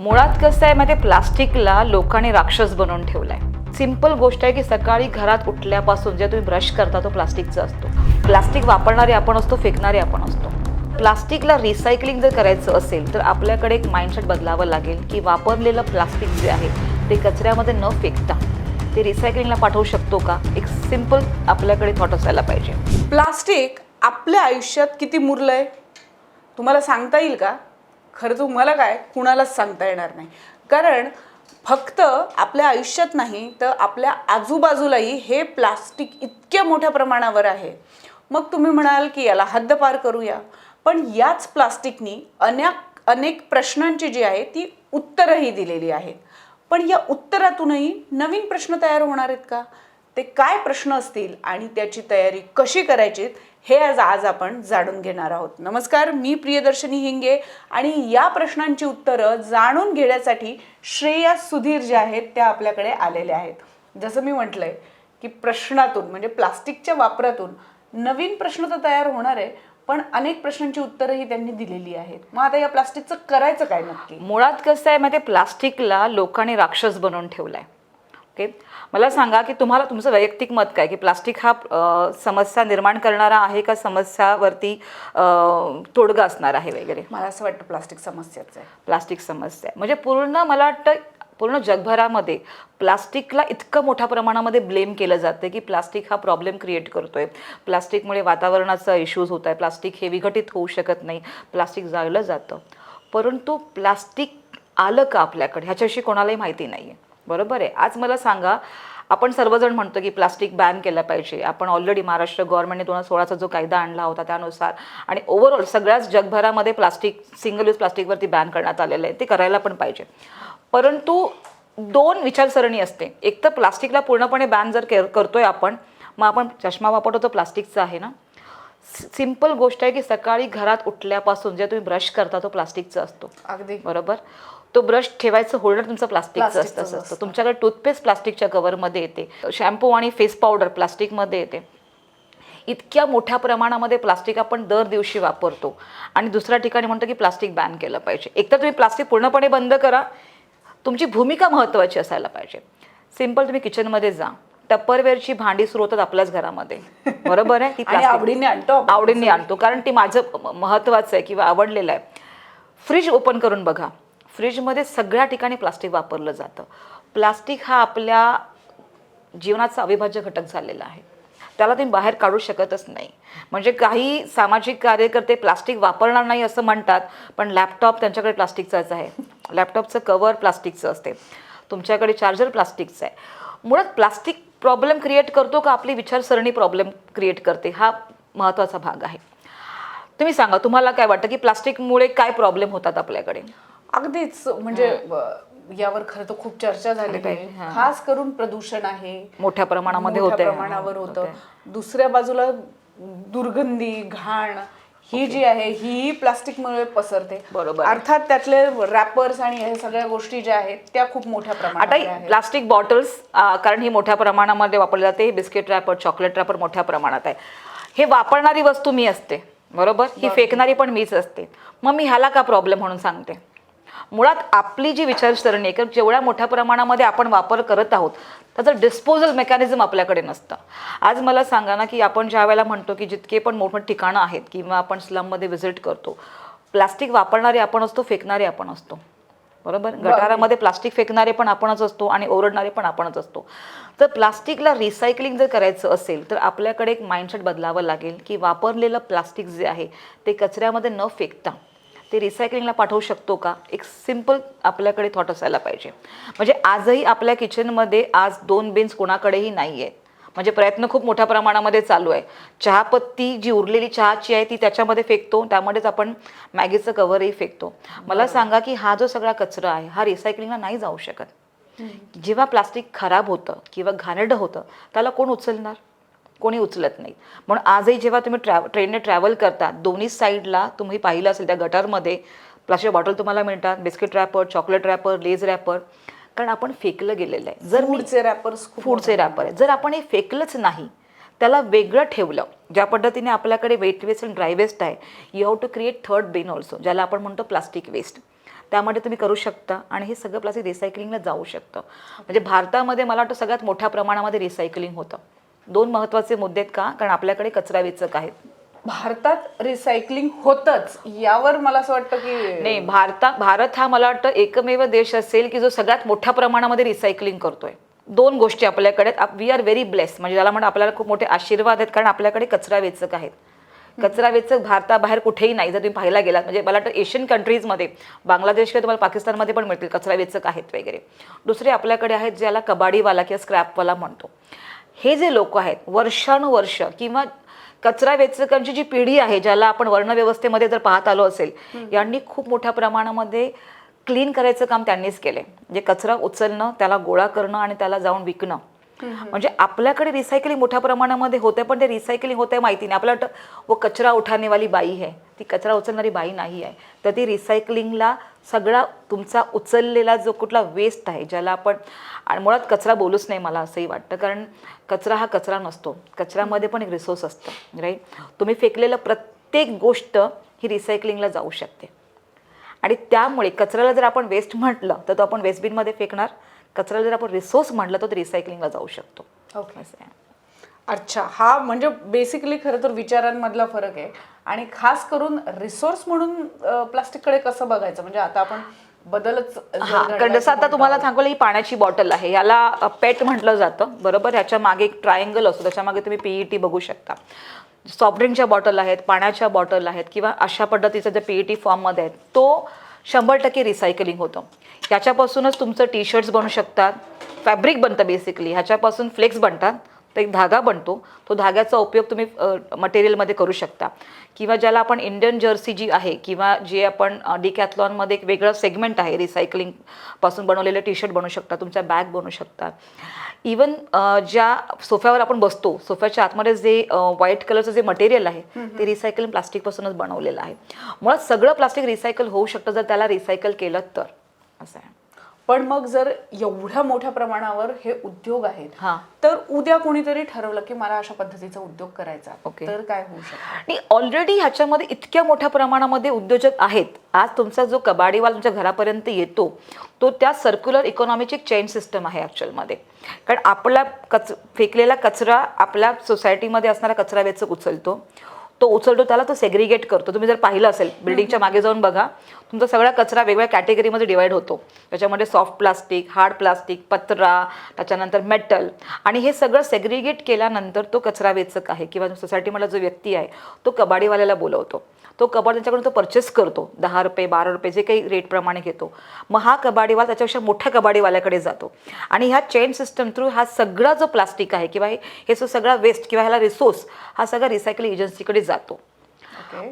मुळात कसं आहे माहिती प्लास्टिकला लोकांनी राक्षस बनवून ठेवलाय. सिंपल गोष्ट आहे की सकाळी घरात उठल्यापासून जे तुम्ही ब्रश करता तो प्लास्टिकचा असतो. प्लास्टिक वापरणारे आपण असतो फेकणारे आपण असतो. प्लास्टिकला रिसायकलिंग जर करायचं असेल तर आपल्याकडे एक माइंडसेट बदलावं लागेल की वापरलेलं प्लास्टिक जे आहे ते कचऱ्यामध्ये न फेकता ते रिसायकलिंगला पाठवू शकतो का? एक सिंपल आपल्याकडे थॉट असायला पाहिजे. प्लास्टिक आपल्या आयुष्यात किती मुरलं आहे तुम्हाला सांगता येईल का? खरं तुम्हाला काय? कुणालाच सांगता येणार नाही. कारण फक्त आपल्या आयुष्यात नाही तर आपल्या आजूबाजूलाही हे प्लास्टिक इतक्या मोठ्या प्रमाणावर आहे. मग तुम्ही म्हणाल की याला हद्दपार करूया. पण याच प्लास्टिकनी अनेक अनेक प्रश्नांची जी आहे ती उत्तरंही दिलेली आहेत पण या उत्तरातूनही नवीन प्रश्न तयार होणार आहेत का? ते काय प्रश्न असतील आणि त्याची तयारी कशी करायची हे आज आज आपण जाणून घेणार आहोत. नमस्कार मी प्रियदर्शनी हिंगे आणि या प्रश्नांची उत्तरं जाणून घेण्यासाठी श्रेया सुधीर ज्या आहेत त्या आपल्याकडे आलेल्या आहेत. जसं मी म्हटलंय की प्रश्नातून म्हणजे प्लास्टिकच्या वापरातून नवीन प्रश्न तर तयार होणार आहे पण अनेक प्रश्नांची उत्तरंही त्यांनी दिलेली आहेत. मग आता या प्लास्टिकचं करायचं काय नक्की? मुळात कसं आहे माहिती प्लास्टिकला लोकांनी राक्षस बनवून ठेवलाय. ओके? मला सांगा की तुम्हाला तुमचं वैयक्तिक मत काय? की प्लास्टिक हा समस्या निर्माण करणारा आहे का? समस्यावरती तोडगा असणार आहे वगैरे? मला असं वाटतं प्लास्टिक समस्याच आहे. प्लास्टिक समस्या. आहे. म्हणजे पूर्ण मला वाटतं पूर्ण जगभरामध्ये प्लास्टिकला इतकं मोठ्या प्रमाणामध्ये ब्लेम केलं जातं की प्लास्टिक हा प्रॉब्लेम क्रिएट करतोय. प्लास्टिकमुळे वातावरणाचा इश्यूज होत आहे प्लास्टिक हे विघटित होऊ शकत नाही. प्लास्टिक जाळलं जातं. परंतु प्लास्टिक आलं का आपल्याकडे? ह्याच्याविषयी कोणालाही माहिती नाही आहे बरोबर आहे. आज मला सांगा आपण सर्वजण म्हणतो की प्लास्टिक बॅन केलं पाहिजे. आपण ऑलरेडी महाराष्ट्र गव्हर्नमेंटने दोन हजार सोळाचा जो कायदा आणला होता त्यानुसार आणि ओव्हरऑल सगळ्याच जगभरामध्ये प्लास्टिक सिंगल यूज प्लास्टिकवरती बॅन करण्यात आलेलं आहे. ते करायला पण पाहिजे. परंतु दोन विचारसरणी असते. एक तर प्लास्टिकला पूर्णपणे बॅन जर कर करतोय आपण मग आपण चष्मा वापरतो तो प्लास्टिकचा आहे ना? सिंपल गोष्ट आहे की सकाळी घरात उठल्यापासून जे तुम्ही ब्रश करता तो प्लास्टिकचा असतो. अगदी. बरोबर? तो ब्रश ठेवायचं होल्डर तुमचं प्लास्टिकचं असतं असं असतं. तुमच्याकडे टूथपेस्ट प्लास्टिकच्या कवरमध्ये येते. शॅम्पू आणि फेस पावडर प्लास्टिकमध्ये येते. इतक्या मोठ्या प्रमाणामध्ये प्लास्टिक आपण दर दिवशी वापरतो. आणि दुसऱ्या ठिकाणी म्हणतो की प्लास्टिक बॅन केलं पाहिजे. एकतर तुम्ही प्लास्टिक पूर्णपणे बंद करा. तुमची भूमिका महत्त्वाची असायला पाहिजे. सिंपल तुम्ही किचनमध्ये जा. टप्परवेअरची भांडी सुरू होतात आपल्याच घरामध्ये. बरोबर आहे? ती आवडीने आणतो. आवडीने आणतो. कारण ती माझं महत्त्वाचं आहे किंवा आवडलेलं आहे. फ्रीज ओपन करून बघा. फ्रीजमध्ये सगळ्या ठिकाणी प्लास्टिक वापरलं जातं. प्लास्टिक हा आपल्या जीवनाचा अविभाज्य घटक झालेला आहे. त्याला तुम्ही बाहेर काढू शकतच नाही. म्हणजे काही सामाजिक कार्यकर्ते प्लास्टिक वापरणार नाही असं म्हणतात पण लॅपटॉप त्यांच्याकडे प्लास्टिकचाच आहे. लॅपटॉपचं कवर प्लास्टिकचं असते. तुमच्याकडे चार्जर प्लास्टिकचं आहे. मुळात प्लास्टिक प्रॉब्लेम क्रिएट करतो का आपली विचारसरणी प्रॉब्लेम क्रिएट करते? हा महत्त्वाचा भाग आहे. तुम्ही सांगा तुम्हाला काय वाटतं की प्लास्टिकमुळे काय प्रॉब्लेम होतात आपल्याकडे? अगदीच म्हणजे यावर खरं तर खूप चर्चा झाली पाहिजे, आहे. खास करून प्रदूषण आहे. मोठ्या प्रमाणामध्ये होते प्रमाणावर होतं. दुसऱ्या बाजूला दुर्गंधी घाण ही जी आहे ही प्लास्टिकमुळे पसरते. बरोबर. अर्थात त्यातले रॅपर्स आणि हे सगळ्या गोष्टी ज्या आहेत त्या खूप मोठ्या प्रमाणात आता प्लास्टिक बॉटल्स कारण ही मोठ्या प्रमाणामध्ये वापरली जाते बिस्किट रॅपर चॉकलेट रॅपर मोठ्या प्रमाणात आहे. हे वापरणारी वस्तू मी असते बरोबर? ही फेकणारी पण मीच असते. मग मी ह्याला का प्रॉब्लेम म्हणून सांगते? मुळात आपली जी विचारसरणी आहे किंवा जेवढ्या मोठ्या प्रमाणामध्ये आपण वापर करत आहोत त्याचं डिस्पोजल मेकॅनिझम आपल्याकडे नसतं. आज मला सांगा ना की आपण ज्या वेळेला म्हणतो की जितके पण मोठमोठे ठिकाणं आहेत किंवा आपण स्लममध्ये व्हिजिट करतो प्लास्टिक वापरणारे आपण असतो फेकणारे आपण असतो. बरोबर? गटारामध्ये प्लास्टिक फेकणारे पण आपणच असतो आणि ओरडणारे पण आपणच असतो. तर प्लास्टिकला रिसायकलिंग जर करायचं असेल तर आपल्याकडे एक माइंडसेट बदलावं लागेल की वापरलेलं प्लास्टिक जे आहे ते कचऱ्यामध्ये न फेकता ते रिसायकलिंगला पाठवू शकतो का? एक सिंपल आपल्याकडे थॉट असायला पाहिजे. म्हणजे आजही आपल्या किचनमध्ये आज दोन बिन्स कोणाकडेही नाही आहेत म्हणजे प्रयत्न खूप मोठ्या प्रमाणामध्ये चालू आहे. चहापत्ती जी उरलेली चहाची आहे ती त्याच्यामध्ये फेकतो. त्यामध्येच आपण मॅगीचं कव्हरही फेकतो. मला सांगा की हा जो सगळा कचरा आहे हा रिसायकलिंगला नाही जाऊ शकत. जेव्हा प्लास्टिक खराब होतं किंवा घाणेरडं होतं त्याला कोण उचलणार? कोणी उचलत नाही. म्हणून आजही जेव्हा तुम्ही ट्रॅव ट्रेनने ट्रॅव्हल करता दोन्ही साईडला तुम्ही पाहिलं असेल त्या गटारमध्ये प्लास्टिक बॉटल तुम्हाला मिळतात biscuit wrapper chocolate wrapper Lay's wrapper कारण आपण फेकलं गेलेलं आहे. जर फूडचे रॅपर्स फूडचे रॅपर आहे जर आपण हे फेकलंच नाही त्याला वेगळं ठेवलं ज्या पद्धतीने आपल्याकडे वेट वेस्ट आणि ड्राय वेस्ट आहे you have to create third bin also ज्याला आपण म्हणतो प्लास्टिक वेस्ट. त्यामध्ये तुम्ही करू शकता आणि हे सगळं प्लास्टिक रिसायकलिंगला जाऊ शकतं. म्हणजे भारतामध्ये मला वाटतं सगळ्यात मोठ्या प्रमाणामध्ये रिसायकलिंग होतं. दोन महत्त्वाचे मुद्दे आहेत का? कारण आपल्याकडे कचरा वेचक आहेत भारतात रिसायकलिंग होतच. यावर मला असं वाटतं की नाही भारता भारत हा मला वाटतं एकमेव देश असेल की जो सगळ्यात मोठ्या प्रमाणामध्ये रिसायकलिंग करतोय. दोन गोष्टी आपल्याकडे वी आर व्हेरी ब्लेस म्हणजे ज्याला म्हणून आपल्याला खूप मोठे आशीर्वाद आहेत कारण आपल्याकडे कचरा वेचक आहेत. कचरा वेचक भारताबाहेर कुठेही नाही. जर तुम्ही पाहायला गेलात म्हणजे मला वाटतं एशियन कंट्रीजमध्ये बांगलादेश किंवा तुम्हाला पाकिस्तानमध्ये पण मिळतील कचरा वेचक आहेत वगैरे. दुसरे आपल्याकडे आहेत ज्याला कबाडीवाला किंवा स्क्रॅपवाला म्हणतो. हे जे लोक आहेत वर्षानुवर्ष किंवा कचरा वेचकांची जी पिढी आहे ज्याला आपण वर्णव्यवस्थेमध्ये जर पाहत आलो असेल यांनी खूप मोठ्या प्रमाणामध्ये क्लीन करायचं काम त्यांनीच केले म्हणजे कचरा उचलणं त्याला गोळा करणं आणि त्याला जाऊन विकणं. म्हणजे आपल्याकडे रिसायकलिंग मोठ्या प्रमाणामध्ये होते पण ते रिसायकलिंग होते माहिती नाही. आपल्याला वाटतं व कचरा उठानेवाली बाई आहे ती कचरा उचलणारी बाई नाही आहे. तर ती रिसायकलिंगला सगळा तुमचा उचललेला जो कुठला वेस्ट आहे ज्याला आपण आणि मुळात कचरा बोलूच नाही मला असंही वाटतं कारण कचरा हा कचरा नसतो. कचऱ्यामध्ये पण एक रिसोर्स असतं राईट तुम्ही फेकलेलं प्रत्येक गोष्ट ही रिसायकलिंगला जाऊ शकते. आणि त्यामुळे कचऱ्याला जर आपण वेस्ट म्हटलं तर तो आपण वेस्ट बिनमध्ये फेकणार कचऱ्याला जर आपण रिसोर्स म्हटलं तर रिसायकलिंगला जाऊ शकतो. ओके असं आहे. अच्छा हा म्हणजे बेसिकली खरं तर विचारांमधला फरक आहे. आणि खास करून रिसोर्स म्हणून प्लास्टिककडे कसं बघायचं? म्हणजे आता आपण बदलच हा कारण जसं आता तुम्हाला सांगलं ही पाण्याची बॉटल आहे. याला पेट म्हटलं जातं. बरोबर? ह्याच्या मागे एक ट्रायंगल असतो. त्याच्यामागे तुम्ही पीईटी बघू शकता. सॉफ्ट ड्रिंकच्या बॉटल आहेत पाण्याच्या बॉटल आहेत किंवा अशा पद्धतीचं जे पीईटी फॉर्ममध्ये आहेत तो शंभर टक्के रिसायकलिंग होतं. ह्याच्यापासूनच तुमचं टी शर्ट्स बनू शकतात. फॅब्रिक बनतं बेसिकली ह्याच्यापासून फ्लेक्स बनतात. तर एक धागा बनतो. तो धाग्याचा उपयोग तुम्ही मटेरियलमध्ये करू शकता. किंवा ज्याला आपण इंडियन जर्सी जी आहे किंवा जे आपण डिकॅथलॉनमध्ये एक वेगळं सेगमेंट आहे रिसायकलिंगपासून बनवलेले टी शर्ट बनवू शकता तुमच्या बॅग बनवू शकता. इवन ज्या सोफ्यावर आपण बसतो सोफ्याच्या आतमध्ये जे व्हाईट कलरचं जे मटेरियल आहे ते रिसायकलिंग प्लास्टिकपासूनच बनवलेलं आहे. मुळात सगळं प्लास्टिक रिसायकल होऊ शकतं जर त्याला रिसायकल केलं तर. असं आहे. पण मग जर एवढ्या मोठ्या प्रमाणावर हे उद्योग आहेत हा. तर उद्या कोणीतरी ठरवलं की मला अशा पद्धतीचा उद्योग करायचा. तर काय होऊ शकतं? आणि ऑलरेडी ह्याच्यामध्ये इतक्या मोठ्या प्रमाणामध्ये उद्योजक आहेत. आज तुमचा जो कबाडीवाला तुमच्या घरापर्यंत येतो तो त्या सर्क्युलर इकॉनॉमीची एक चेन सिस्टम आहे ॲक्च्युअलमध्ये कारण आपला कच फेकलेला कचरा आपल्या सोसायटीमध्ये असणारा कचरा वेचक उचलतो. तो उचलतो त्याला तो सेग्रिगेट करतो. तुम्ही जर पाहिलं असेल बिल्डिंगच्या मागे जाऊन बघा तुमचा सगळा कचरा वेगवेगळ्या कॅटेगरीमध्ये डिवाईड होतो. त्याच्यामध्ये सॉफ्ट प्लास्टिक हार्ड प्लास्टिक पत्रा त्याच्यानंतर मेटल आणि हे सगळं सेग्रिगेट केल्यानंतर तो कचरा वेचक आहे. किंवा सोसायटीमधला जो व्यक्ती आहे तो कबाडीवाल्याला बोलवतो. तो कबाड त्यांच्याकडून तो परचेस करतो. दहा रुपये बारा रुपये जे काही रेटप्रमाणे घेतो. मग हा कबाडीवाला त्याच्यापेक्षा मोठ्या कबाडीवाल्याकडे जातो. आणि ह्या चेन सिस्टम थ्रू हा सगळा जो प्लास्टिक आहे किंवा हे जो सगळा वेस्ट किंवा ह्याला रिसोर्स हा सगळा रिसायकलिंग एजन्सीकडे जातो.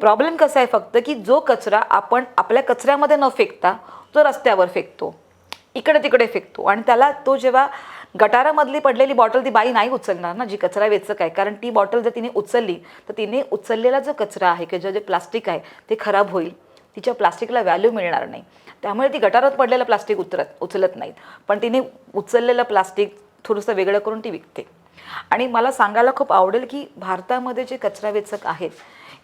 प्रॉब्लेम कसा आहे फक्त की जो कचरा आपण आपल्या कचऱ्यामध्ये न फेकता तो रस्त्यावर फेकतो. इकडे तिकडे फेकतो. आणि त्याला तो जेव्हा गटारामधली पडलेली बॉटल ती बाई नाही उचलणार ना जी कचरा वेचक आहे. कारण ती बॉटल जर तिने उचलली तर तिने उचललेला जो कचरा आहे किंवा जे प्लास्टिक आहे ते खराब होईल. तिच्या प्लास्टिकला व्हॅल्यू मिळणार नाही. त्यामुळे ती गटारात पडलेलं प्लास्टिक उतरत उचलत नाहीत. पण तिने उचललेलं प्लास्टिक थोडंसं वेगळं करून ती विकते. आणि मला सांगायला खूप आवडेल की भारतामध्ये जे कचरा वेचक आहेत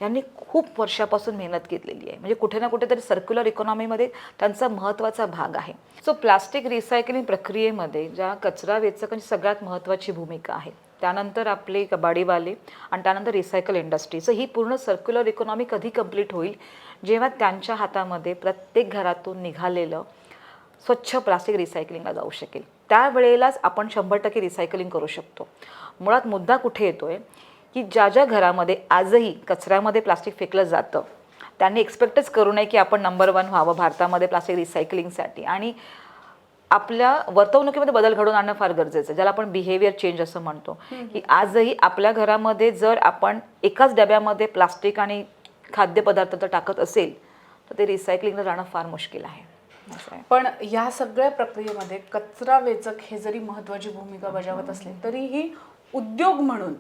यांनी खूप वर्षापासून मेहनत घेतलेली आहे. म्हणजे कुठे ना कुठेतरी सर्क्युलर इकॉनॉमीमध्ये त्यांचा महत्त्वाचा भाग आहे. सो प्लास्टिक रिसायकलिंग प्रक्रियेमध्ये ज्या कचरा वेचकांची सगळ्यात महत्त्वाची भूमिका आहे. त्यानंतर आपले कबाडीवाले आणि त्यानंतर रिसायकल इंडस्ट्रीचं ही पूर्ण सर्क्युलर इकॉनॉमी कधी कंप्लीट होईल? जेव्हा त्यांच्या हातामध्ये प्रत्येक घरातून निघालेलं स्वच्छ प्लास्टिक रिसायकलिंगला जाऊ शकेल. त्यावेळेलाच आपण शंभर टक्के रिसायकलिंग करू शकतो. मुळात मुद्दा कुठे येतो आहे की ज्या ज्या घरामध्ये आजही कचऱ्यामध्ये प्लास्टिक फेकलं जातं त्यांनी एक्सपेक्टच करू नये की आपण नंबर वन व्हावं भारतामध्ये प्लास्टिक रिसायकलिंगसाठी आणि आपल्या वर्तवणुकीमध्ये बदल घडवून आणणं फार गरजेचं आहे ज्याला आपण बिहेवियर चेंज असं म्हणतो. की आजही आपल्या घरामध्ये जर आपण एकाच डब्यामध्ये प्लास्टिक आणि खाद्यपदार्थ जर टाकत असेल तर ते रिसायकलिंगला जाणं फार मुश्किल आहे. पण या सगळ्या प्रक्रियेमध्ये कचरा वेचक हे जरी महत्वाची भूमिका बजावत असले तरीही उद्योग म्हणून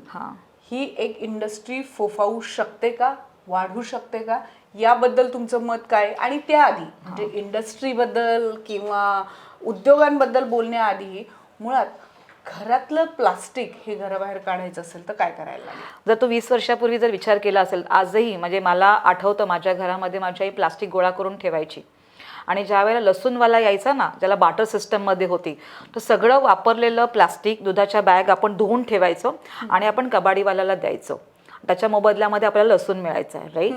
हां एक इंडस्ट्री फोफावू शकते का? वाढू शकते का? याबद्दल तुमचं मत काय? आणि त्याआधी म्हणजे इंडस्ट्रीबद्दल किंवा उद्योगांबद्दल बोलण्याआधी मुळात घरातलं प्लास्टिक हे घराबाहेर काढायचं असेल तर काय करायला जर तो वीस वर्षापूर्वी जर विचार केला असेल आजही म्हणजे मला आठवतं माझ्या घरामध्ये माझी आई प्लास्टिक गोळा करून ठेवायची. आणि ज्या वेळेला लसूणवाला यायचा ना ज्याला बाटर सिस्टममध्ये होती तर सगळं वापरलेलं प्लास्टिक दुधाच्या बॅग आपण धुवून ठेवायचो आणि आपण कबाडीवाल्याला द्यायचो. त्याच्या मोबदल्यामध्ये आपल्याला लसूण मिळायचं आहे राईट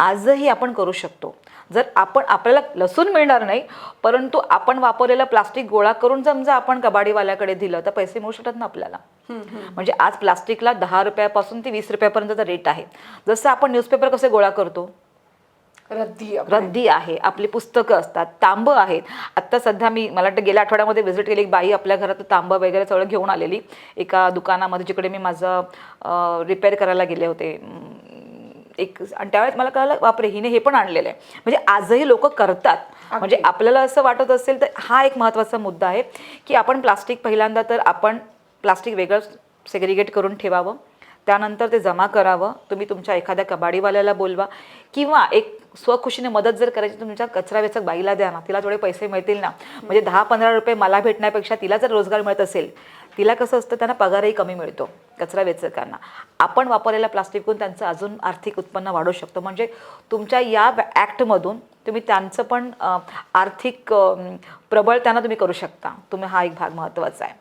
आजही आपण करू शकतो. जर आपण आपल्याला लसूण मिळणार नाही परंतु आपण वापरलेलं प्लास्टिक गोळा करून समजा आपण कबाडीवाल्याकडे दिलं तर पैसे मिळू शकतात ना आपल्याला? म्हणजे आज प्लास्टिकला दहा रुपयापासून ते वीस रुपयापर्यंतचा रेट आहे. जसं आपण न्यूजपेपर कसे गोळा करतो? रद्दी रद्दी आहे. आपली पुस्तकं असतात तांबं आहेत. आत्ता सध्या मी मला वाटतं गेल्या आठवड्यामध्ये व्हिजिट केली एक बाई आपल्या घरात तांबं वगैरे सगळं घेऊन आलेली. एका दुकानामध्ये जिकडे मी माझं रिपेअर करायला गेले होते. एक आणि त्यावेळेस मला कळलं बापरे हिने हे पण आणलेलं आहे. म्हणजे आजही लोक करतात. म्हणजे आपल्याला असं वाटत असेल तर हा एक महत्त्वाचा मुद्दा आहे की आपण प्लास्टिक पहिल्यांदा तर आपण प्लास्टिक वेगळं सेग्रिगेट करून ठेवावं. त्यानंतर ते जमा करावं. तुम्ही तुमच्या एखाद्या कबाडीवाल्याला बोलवा. किंवा एक स्वखुशीने मदत जर करायची तुमच्या कचरा वेचक बाईला द्या ना तिला थोडे पैसे मिळतील ना म्हणजे दहा पंधरा रुपये मला भेटण्यापेक्षा तिला जर रोजगार मिळत असेल तिला कसं असतं त्यांना पगारही कमी मिळतो कचरा वेचकांना आपण वापरलेल्या प्लास्टिकून त्यांचं अजून आर्थिक उत्पन्न वाढू शकतं. म्हणजे तुमच्या या ॲक्टमधून तुम्ही त्यांचं पण आर्थिक प्रबळ त्यांना तुम्ही करू शकता. तुम्ही हा एक भाग महत्त्वाचा आहे.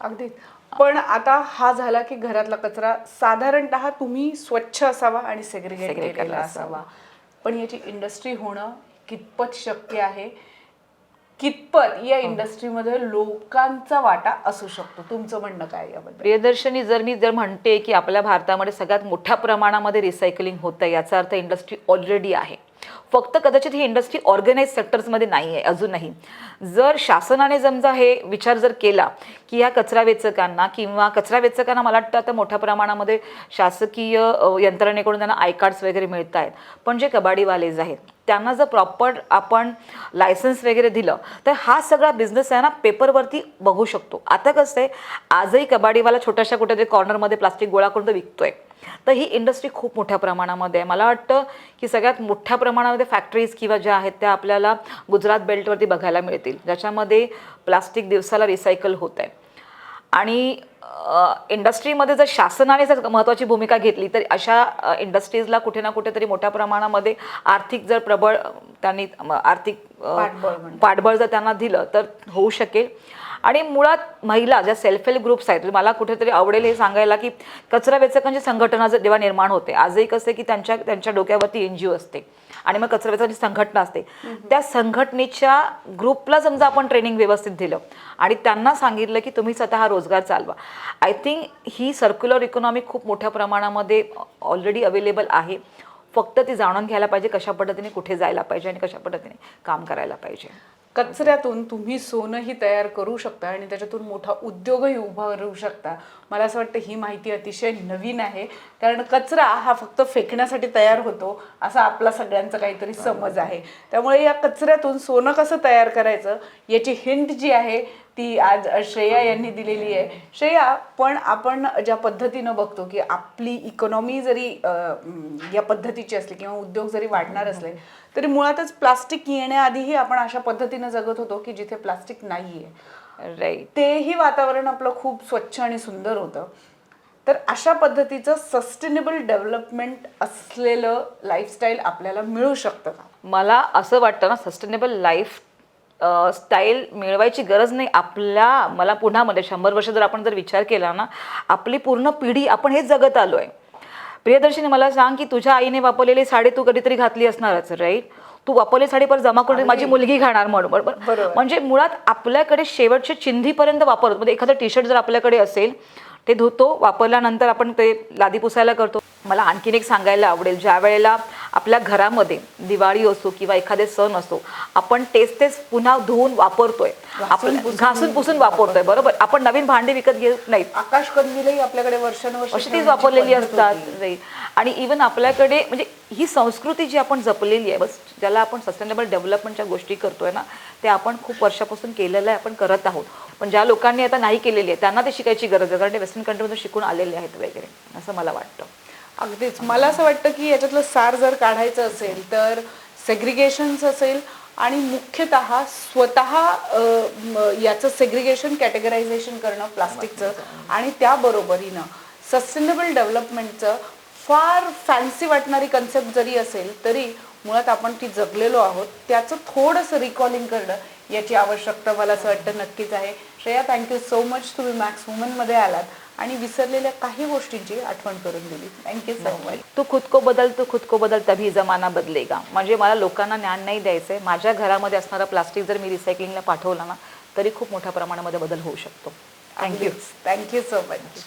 अगदी. पण आता हा झाला की घरातला कचरा साधारणतः तुम्ही स्वच्छ असावा आणि सेग्रिगेट केलेला असावा. पण याची इंडस्ट्री होणं कितपत शक्य आहे? कितपत या इंडस्ट्रीमध्ये लोकांचा वाटा असू शकतो? तुमचं म्हणणं काय याबद्दल? प्रियदर्शनी जर मी जर म्हणते की आपल्या भारतामध्ये सगळ्यात मोठ्या प्रमाणामध्ये रिसायकलिंग होतं याचा अर्थ इंडस्ट्री ऑलरेडी आहे. फक्त कदाचित ही इंडस्ट्री ऑर्गनाईज सेक्टर्समध्ये नाही आहे अजूनही. जर शासनाने समजा हे विचार जर केला की या कचरा वेचकांना किंवा कचरा वेचकांना मला वाटतं आता मोठ्या प्रमाणामध्ये शासकीय यंत्रणेकडून त्यांना आय कार्ड्स वगैरे मिळत आहेत. पण जे कबाडीवालेज आहेत त्यांना जर प्रॉपर आपण लायसन्स वगैरे दिलं तर हा सगळा बिझनेस आहे ना पेपरवरती बघू शकतो. आता कसं आहे आजही कबाडीवाला छोट्याशा कुठेतरी कॉर्नरमध्ये प्लास्टिक गोळा करून तो विकतोय. तर ही इंडस्ट्री खूप मोठ्या प्रमाणामध्ये आहे. मला वाटतं की सगळ्यात मोठ्या प्रमाणामध्ये फॅक्टरीज किंवा ज्या आहेत त्या आपल्याला गुजरात बेल्टवरती बघायला मिळतील. ज्याच्यामध्ये प्लास्टिक दिवसाला रिसायकल होत आहे. आणि इंडस्ट्रीमध्ये जर शासनाने जर महत्त्वाची भूमिका घेतली तर अशा इंडस्ट्रीजला कुठे ना कुठेतरी मोठ्या प्रमाणामध्ये आर्थिक जर प्रबळ त्यांनी आर्थिक. पाठबळ जर त्यांना दिलं तर होऊ शकेल. आणि मुळात महिला ज्या सेल्फ हेल्प ग्रुप्स आहेत म्हणजे मला कुठेतरी आवडेल हे सांगायला की कचरा वेचकांची संघटना जर जेव्हा निर्माण होते आजही कसं की त्यांच्या त्यांच्या डोक्यावरती एन जी ओ असते. आणि मग कचरा वेचकांची संघटना असते. त्या संघटनेच्या ग्रुपला समजा आपण ट्रेनिंग व्यवस्थित दिलं आणि त्यांना सांगितलं की तुम्ही स्वतः हा रोजगार चालवा. आय थिंक ही सर्क्युलर इकॉनॉमी खूप मोठ्या प्रमाणामध्ये ऑलरेडी अवेलेबल आहे. फक्त ती जाणून घ्यायला पाहिजे कशा पद्धतीने कुठे जायला पाहिजे आणि कशा पद्धतीने काम करायला पाहिजे. कचऱ्यातून तुम्ही सोनंही तयार करू शकता आणि त्याच्यातून मोठा उद्योगही उभारू शकता. मला असं वाटतं ही माहिती अतिशय नवीन आहे. कारण कचरा हा फक्त फेकण्यासाठी तयार होतो असा आपला सगळ्यांचा काहीतरी समज आहे. त्यामुळे या कचऱ्यातून सोनं कसं तयार करायचं याची हिंट जी आहे ती आज श्रेया यांनी दिलेली आहे. श्रेया पण आपण ज्या पद्धतीनं बघतो की आपली इकॉनॉमी जरी या पद्धतीची असली किंवा उद्योग जरी वाढणार असले तरी मुळातच प्लास्टिक येण्याआधीही आपण अशा पद्धतीनं जगत होतो की जिथे प्लास्टिक नाहीये. राईट तेही वातावरण आपलं खूप स्वच्छ आणि सुंदर होतं. तर अशा पद्धतीचं सस्टेनेबल डेव्हलपमेंट असलेलं लाईफस्टाईल आपल्याला मिळू शकतं का? मला असं वाटतं ना सस्टेनेबल लाईफ स्टाईल मिळवायची गरज नाही. आपल्या मला पुन्हा मध्ये शंभर वर्ष जर आपण जर विचार केला ना आपली पूर्ण पिढी आपण हेच जगत आलो आहे प्रियदर्शनी मला सांग की तुझ्या आईने वापरलेली साडी तू कधीतरी घातली असणारच राईट तू वापरलेली साडी परत जमा करून माझी मुलगी घालणार म्हणून. बरोबर बरोबर. म्हणजे मुळात आपल्याकडे शेवटच्या चिंधीपर्यंत वापरतो म्हणजे एखादं टी शर्ट जर आपल्याकडे असेल ते धुतो वापरल्यानंतर आपण ते लादी पुसायला करतो. मला आणखीन एक सांगायला आवडेल. ज्या वेळेला आपल्या घरामध्ये दिवाळी असो किंवा एखादे सण असो आपण तेच तेच पुन्हा धुवून वापरतोय. आपण घासून पुसून वापरतोय बरोबर. आपण नवीन भांडी विकत घेत नाहीत. आकाश कंदीलही आपल्याकडे वर्षानुवर्ष अशी तीच वापरलेली असतात आणि इवन आपल्याकडे म्हणजे ही संस्कृती जी आपण जपलेली आहे बस ज्याला आपण सस्टेनेबल डेव्हलपमेंटच्या गोष्टी करतोय ना ते आपण खूप वर्षापासून केलेलं आहे आपण करत आहोत. पण ज्या लोकांनी आता नाही केलेली आहे त्यांना ते शिकायची गरज आहे कारण ते वेस्टर्न कंट्रीमधून शिकून आलेले आहेत वगैरे असं मला वाटतं. अगदीच. मला असं वाटतं की याच्यातलं सार जर काढायचं असेल तर सेग्रिगेशन्स असेल आणि मुख्यतः स्वतः याचं सेग्रिगेशन कॅटेगरायझेशन करणं प्लास्टिकचं आणि त्याबरोबरीनं सस्टेनेबल डेव्हलपमेंटचं फार फॅन्सी वाटणारी कन्सेप्ट जरी असेल तरी मुळात आपण ती जगलेलो आहोत. त्याचं थोडंसं रिकॉलिंग करणं याची आवश्यकता मला असं वाटतं नक्कीच आहे. Shreya thank you so much तुम्ही मॅक्स वुमनमध्ये आलात. आणि विसरलेल्या काही गोष्टींची आठवण करून दिली. थँक्यू सो मच तू खुद को बदल तू खुद को बदल तभी जमाना बदलेगा. म्हणजे मला लोकांना ज्ञान नाही द्यायचंय. माझ्या घरामध्ये असणारं प्लास्टिक जर मी रिसायकलिंगला पाठवलं ना तरी खूप मोठ्या प्रमाणामध्ये बदल होऊ शकतो. Thank you thank you so much